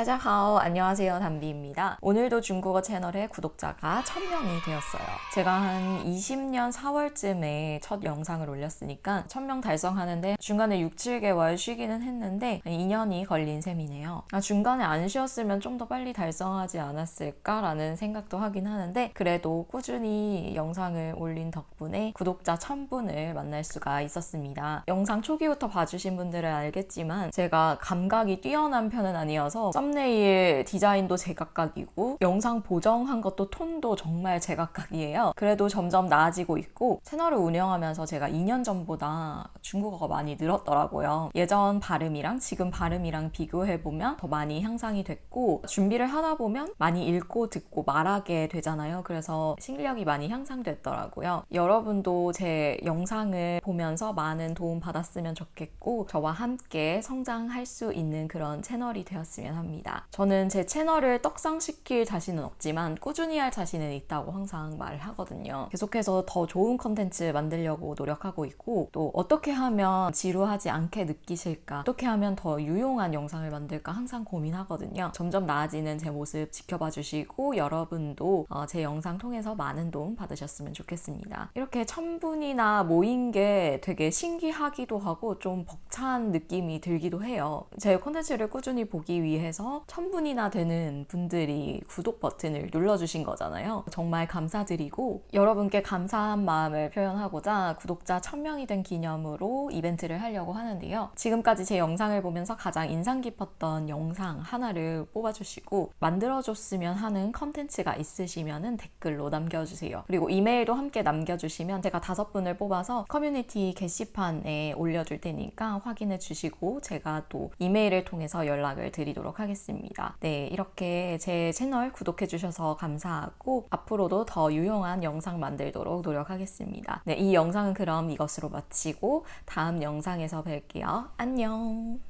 짜자하오 안녕하세요 담비입니다. 오늘도 중국어 채널에 구독자가 1000명이 되었어요. 제가 한 20년 4월쯤에 첫 영상을 올렸으니까 1000명 달성하는데 중간에 6, 7개월 쉬기는 했는데 2년이 걸린 셈이네요. 아, 중간에 안 쉬었으면 좀 더 빨리 달성하지 않았을까라는 생각도 하긴 하는데 그래도 꾸준히 영상을 올린 덕분에 구독자 1000분을 만날 수가 있었습니다. 영상 초기부터 봐주신 분들은 알겠지만 제가 감각이 뛰어난 편은 아니어서 썸 네일 디자인도 제각각이고 영상 보정한 것도 톤도 정말 제각각이에요. 그래도 점점 나아지고 있고 채널을 운영하면서 제가 2년 전보다 중국어가 많이 늘었더라고요. 예전 발음이랑 지금 발음이랑 비교해보면 더 많이 향상이 됐고 준비를 하다 보면 많이 읽고 듣고 말하게 되잖아요. 그래서 실력이 많이 향상됐더라고요. 여러분도 제 영상을 보면서 많은 도움 받았으면 좋겠고 저와 함께 성장할 수 있는 그런 채널이 되었으면 합니다. 저는 제 채널을 떡상시킬 자신은 없지만 꾸준히 할 자신은 있다고 항상 말을 하거든요. 계속해서 더 좋은 컨텐츠 만들려고 노력하고 있고 또 어떻게 하면 지루하지 않게 느끼실까 어떻게 하면 더 유용한 영상을 만들까 항상 고민하거든요. 점점 나아지는 제 모습 지켜봐 주시고 여러분도 어, 제 영상 통해서 많은 도움 받으셨으면 좋겠습니다. 이렇게 천 분이나 모인 게 되게 신기하기도 하고 좀 벅찬 느낌이 들기도 해요. 제 콘텐츠를 꾸준히 보기 위해서 천 분이나 되는 분들이 구독 버튼을 눌러주신 거잖아요. 정말 감사드리고 여러분께 감사한 마음을 표현하고자 구독자 천 명이 된 기념으로 이벤트를 하려고 하는데요. 지금까지 제 영상을 보면서 가장 인상 깊었던 영상 하나를 뽑아주시고 만들어줬으면 하는 컨텐츠가 있으시면 댓글로 남겨주세요. 그리고 이메일도 함께 남겨주시면 제가 다섯 분을 뽑아서 커뮤니티 게시판에 올려줄 테니까 확인해 주시고 제가 또 이메일을 통해서 연락을 드리도록 하겠습니다. 네, 이렇게 제 채널 구독해 주셔서 감사하고 앞으로도 더 유용한 영상 만들도록 노력하겠습니다. 네, 이 영상은 그럼 이것으로 마치고 다음 영상에서 뵐게요. 안녕!